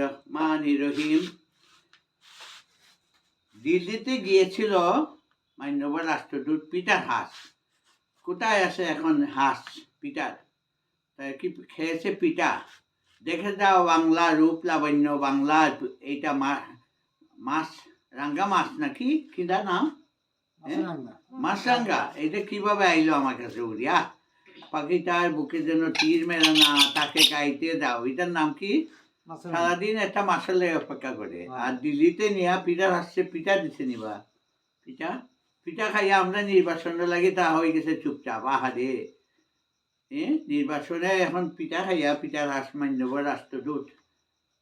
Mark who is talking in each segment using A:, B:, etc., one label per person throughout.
A: রহমান রহিম। দিল্লিতে গিয়েছিল মান্যবর রাষ্ট্রদূত পিটার হাস। কোথায় আছে এখন হাস পিটার? তাই কি খেয়েছে পিঠা দেখে যাও বাংলা রূপ লাবণ্য বাংলা এইটা মাছ রাঙ্গা মাছ নাকি? কিনা নাম? হ্যাঁ? মাছরাঙ্গা এটা কীভাবে আইলো আমার কাছে উড়িয়া? পাখিটার বুকে যেন তীর মেরে না তাকে গাইতে দাও। এটার নাম কি? সারাদিন একটা লেগে অপেক্ষা করে। আর দিল্লিতে নিয়া পিঠা আসছে পিঠা দিছে নিবা। পিঠা? পিঠা খাইয়া আমরা নির্বাচনে লাগে তা হয়ে গেছে চুপচাপ। আহারে। নির্বাচনে এখন পিঠা খাইয়া পিঠা হাস মান্যবর রাষ্ট্রদূত।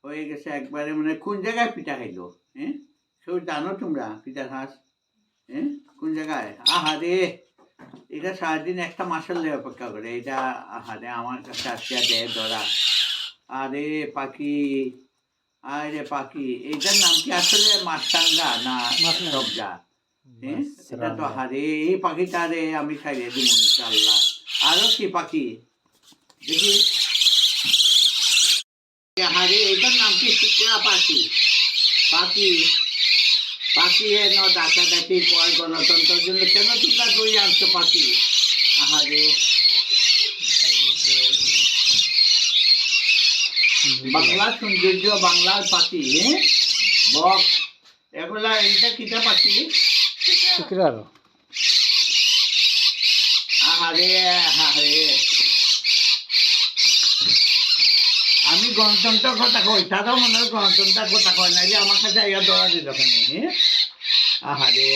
A: হয়ে গেছে একবারে মানে কোন জায়গায় পিঠা খাইলো? হ্যাঁ কেউ জানো তোমরা পিঠা হাঁস হ্যাঁ কোন জায়গায়? আহারে। এটা সারাদিন একটা মাসের লেগে অপেক্ষা করে। এটা আহারে আমার কাছে আসিয়া দেয় ধরা। আরে পাখি আরে পাখি এইটার নাম কি আসলে মাছরাঙ্গা না। সবজা? হ্যাঁ এটা তো হারে এই পাখিটা রে আমি খাইয়ে দিব ইনশাল্লাহ আরও কি পাখি? দেখি। হারে এটার নাম কি পাখি? পাখি পাখি এন ডাকা ডাকির পর গণতন্ত্রের জন্য কেন তোমরা দই আনছো পাখি? আহারে। বাংলার সৌন্দর্য বাংলার পাখি হ্যাঁ? বক এগুলা এইটা কিটা পাখি?
B: শুক্রার।
A: আহারে আহারে। আমি গণতন্ত্রের কথা কই তারাও মনে হয় গণতন্ত্রের কথা কয় না যে আমার কাছে ইয়া দৌড়া দিল কেন হ্যাঁ? আহারে।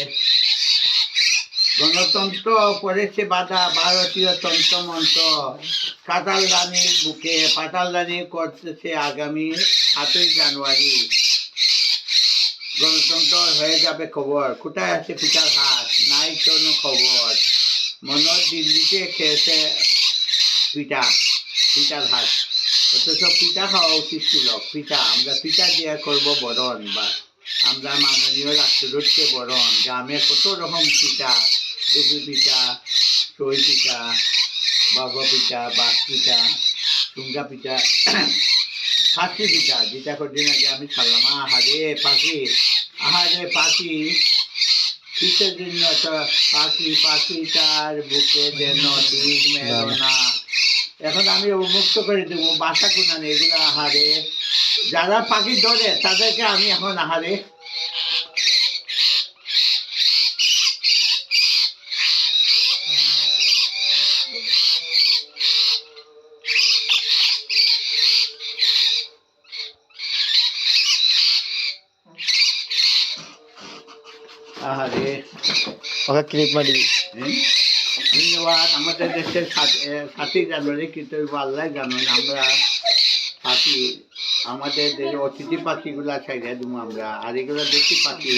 A: গণতন্ত্র পড়েছে বাধা, ভারতীয় তন্ত্রমন্ত্র। পাতাল রানীর বুকে, পাতাল রানী করতেছে আগামী সাতই জানুয়ারি। গণতন্ত্র হয়ে যাবে খবর। কোথায় আছে পিতার হাত? নাই কোনো খবর। মনোজ দিল্লিতে খেয়েছে পিঠা পিঠার হাত। অথচ পিঠা খাওয়া উচিত ছিল। পিঠা আমরা পিঠা দিয়ে করব বরণ বা আমরা মাননীয় রাষ্ট্রদূতকে বরণ। গ্রামে কত রকম পিঠা দুবি পিঠা চই পিঠা বাবা পিঠা বাস পিঠা টুঙ্গা পিঠা খাসি পিঠা যেটা কদিন আগে আমি খাল্লাম আহারে পাখি আহারে পাখি কিসের জন্য পাখি পাখি পাখিটার বুকে যেন তীর মেলো না। এখন আমি মুক্ত করে দেবো বাসা কোনানে এগুলো আহারে যারা পাখি ধরে তাদেরকে আমি এখন আহারে আহারে।
B: ওকে ক্লিপ মারি।
A: ধন্যবাদ। আমাদের দেশের সাতই জানুয়ারি কিন্তু আল্লাহ জানেন আমরা পাখি আমাদের যে অতিথি পাখিগুলা ছাইড়ে দিব আমরা আর এগুলো দেশি পাখি।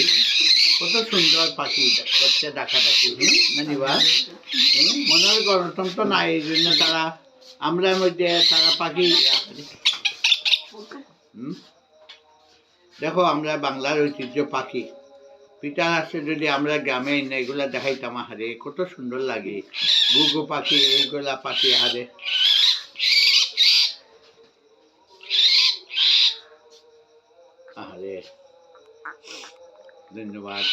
A: কত সুন্দর পাখি হচ্ছে ডাকা ডাকি মানিবা মনের গণতন্ত্র নাই এই জন্য তারা আমরা মধ্যে তারা পাখি? দেখো আমরা বাংলার ঐতিহ্য পাখি। পিঠা আসে যদি আমরা গ্রামে এগুলা দেখাইতাম হারে কত সুন্দর লাগে। গুগু পাখি, এইগুলা পাখি হারে আহারে। ধন্যবাদ।